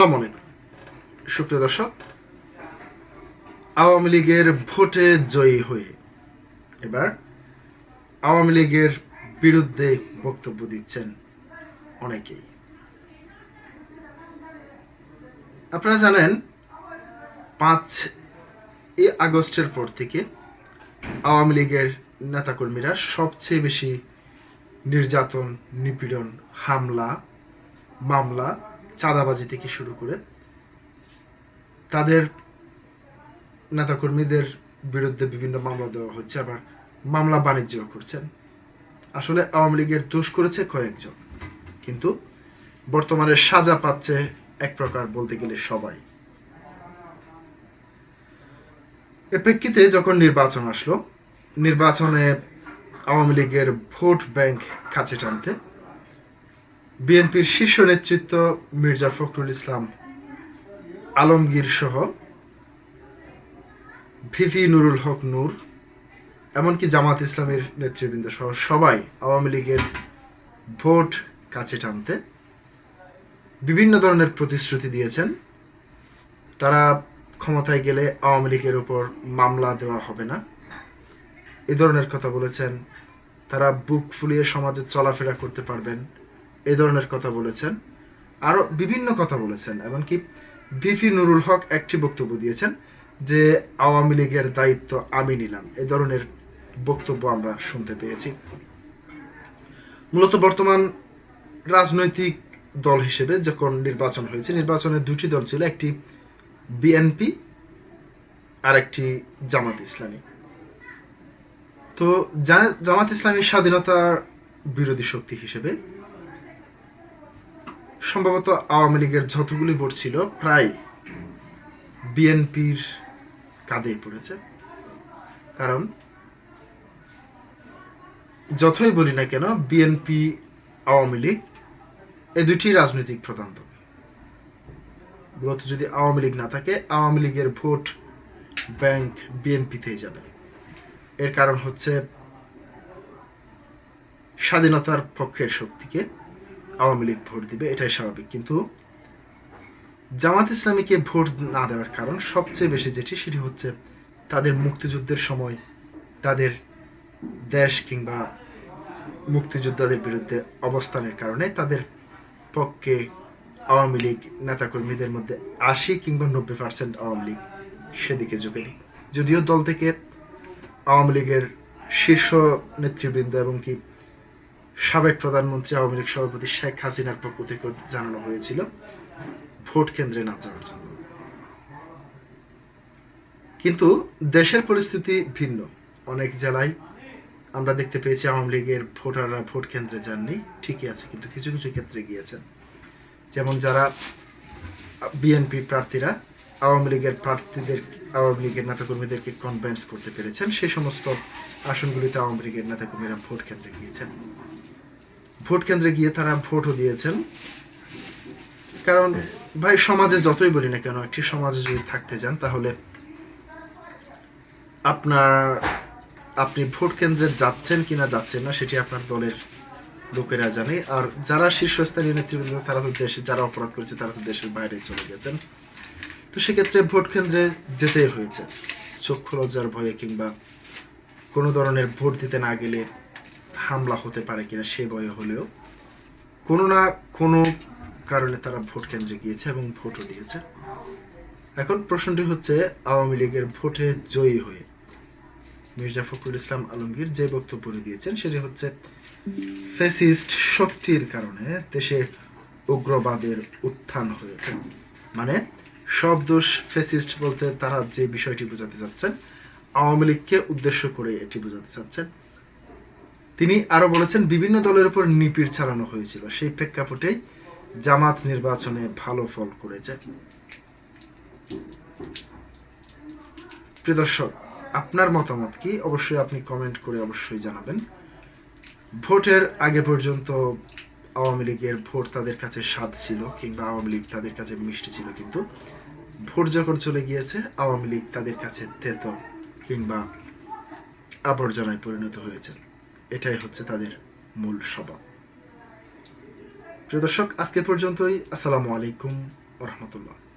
আসসালামু সুপ্রিয় দর্শক, আওয়ামী লীগের ভোটে জয়ী হয়ে এবার আওয়ামী লীগের বিরুদ্ধে বক্তব্য দিচ্ছেন অনেকেই। আপনারা জানেন, পাঁচ এই আগস্টের পর থেকে আওয়ামী লীগের নেতাকর্মীরা সবচেয়ে বেশি নির্যাতন, নিপীড়ন, হামলা, মামলা চাঁদাবাজি থেকে শুরু করে তাদের নেতাকর্মীদের বিরুদ্ধে বিভিন্ন মামলা দেওয়া হচ্ছে, আবার মামলা বাণিজ্যও করছেন। আসলে আওয়ামী লীগের দোষ করেছে কয়েকজন, কিন্তু বর্তমানে সাজা পাচ্ছে এক প্রকার বলতে গেলে সবাই। এ প্রেক্ষিতে যখন নির্বাচন আসলো, নির্বাচনে আওয়ামী লীগের ভোট ব্যাংক কাছে টানতে বিএনপির শীর্ষ নেতৃত্ব মির্জা ফখরুল ইসলাম আলমগীর সহ ভিভি নুরুল হক নূর, এমনকি জামাত ইসলামের নেতৃবৃন্দ সহ সবাই আওয়ামী লীগের ভোট কাছে টানতে বিভিন্ন ধরনের প্রতিশ্রুতি দিয়েছেন। তারা ক্ষমতায় গেলে আওয়ামী লীগের উপর মামলা দেওয়া হবে না। এ ধরনের কথা বলেছেন। তারা বুক ফুলিয়ে সমাজে চলাফেরা করতে পারবেন। এ ধরনের কথা বলেছেন। আরও বিভিন্ন কথা বলেছেন, এমনকি ভিপি নুরুল হক একটি বক্তব্য দিয়েছেন যে, আওয়ামী লীগের দায়িত্ব আমি নিলাম। এ ধরনের বক্তব্য আমরা শুনতে পেয়েছি। মূলত বর্তমান রাজনৈতিক দল হিসেবে যখন নির্বাচন হয়েছে, নির্বাচনে দুটি দল ছিল, একটি বিএনপি আর একটি জামাত ইসলামী। তো জামাত ইসলামী স্বাধীনতার বিরোধী শক্তি হিসেবে সম্ভবত আওয়ামী লীগের যতগুলি ভোট ছিল, প্রায় বিএনপির কাঁধেই পড়েছে। কারণ যতই বলি না কেন, বিএনপি, আওয়ামী লীগ এ দুটি রাজনৈতিক প্রধান দল মূলত যদি আওয়ামী লীগ না থাকে, আওয়ামী লীগের ভোট ব্যাংক বিএনপিতেই যাবে। এর কারণ হচ্ছে স্বাধীনতার পক্ষের শক্তিকে আওয়ামী লীগ ভোট দিবে, এটাই স্বাভাবিক। কিন্তু জামাত ইসলামীকে ভোট না দেওয়ার কারণ সবচেয়ে বেশি যেটি, সেটি হচ্ছে তাদের মুক্তিযুদ্ধের সময় তাদের দেশ কিংবা মুক্তিযোদ্ধাদের বিরুদ্ধে অবস্থানের কারণে তাদের পক্ষে আওয়ামী লীগ নেতাকর্মীদের মধ্যে আশি কিংবা নব্বই পার্সেন্ট আওয়ামী লীগ সেদিকে ঝুঁকেনি। যদিও দল থেকে আওয়ামী লীগের শীর্ষ নেতৃবৃন্দ এবং কি সাবেক প্রধানমন্ত্রী আওয়ামী লীগ সভাপতি শেখ হাসিনার পক্ষ থেকে জানানো হয়েছিল, ভোট কেন্দ্রে না যাওয়ার জন্য। কিন্তু দেশের পরিস্থিতি ভিন্ন। অনেক জেলায় আমরা দেখতে পেয়েছি আওয়ামী লীগের ভোটাররা ভোট কেন্দ্রে যাননি, ঠিকই আছে, কিন্তু কিছু কিছু ক্ষেত্রে গিয়েছেন। যেমন যারা বিএনপি প্রার্থীরা আওয়ামী লীগের প্রার্থীদের, আওয়ামী লীগের নেতাকর্মীদেরকে কনভেন্স করতে পেরেছেন, সেই সমস্ত আসনগুলিতে আওয়ামী লীগের নেতাকর্মীরা ভোট কেন্দ্রে গিয়েছেন। ভোট কেন্দ্রে গিয়ে তারা ভোটও দিয়েছেন। কারণ ভাই, সমাজে যতই বলি না কেন, একটি সমাজে যদি থাকতে যান তাহলে আপনার, আপনি ভোট কেন্দ্রে যাচ্ছেন কিনা যাচ্ছেন না, সেটি আপনার দলের লোকেরা জানে। আর যারা শীর্ষস্থানীয় নেতৃবৃন্দ, তারা তো দেশে, যারা অপরাধ করেছে, তারা তো দেশের বাইরে চলে গেছেন। তো সেক্ষেত্রে ভোট কেন্দ্রে যেতেই হয়েছে। চক্ষু লজ্জার ভয়ে কিংবা কোনো ধরনের ভোট দিতে না গেলে হামলা হতে পারে কিনা সে ভয়ে হলেও, কোনো না কোনো কারণে তারা ভোট কেন্দ্রে গিয়েছে এবং ভোটও দিয়েছে। এখন প্রশ্নটি হচ্ছে, আওয়ামী লীগের ভোটে জয়ী হয়ে মির্জা ফখরুল ইসলাম আলমগীর যে বক্তব্য দিয়েছেন, সেটি হচ্ছে ফেসিস্ট শক্তির কারণে দেশে উগ্রবাদের উত্থান হয়েছে। মানে সব দোষ ফেসিস্ট বলতে তারা যে বিষয়টি বোঝাতে চাচ্ছেন, আওয়ামী লীগকে উদ্দেশ্য করে এটি বোঝাতে চাচ্ছেন। তিনি আরও বলেছেন, বিভিন্ন দলের উপর নিপিড় চালানো হয়েছিল। সেই প্রেক্ষাপটেই জামাত নির্বাচনে ভালো ফল করেছে। প্রিয় দর্শক, আপনার মতামত কি? অবশ্যই আপনি কমেন্ট করে অবশ্যই জানাবেন। ভোটের আগে পর্যন্ত আওয়ামী লীগের ভোট তাদের কাছে স্বাদ ছিল কিংবা আওয়ামী লীগ তাদের কাছে মিষ্টি ছিল, কিন্তু ভোট যখন চলে গিয়েছে, আওয়ামী লীগ তাদের কাছে তেত কিংবা আবর্জনায় পরিণত হয়েছে। এটাই হচ্ছে তাদের মূল স্বভাব প্রিয় দর্শক আজকে পর্যন্তই। আসসালামু আলাইকুম রহমতুল্লাহ।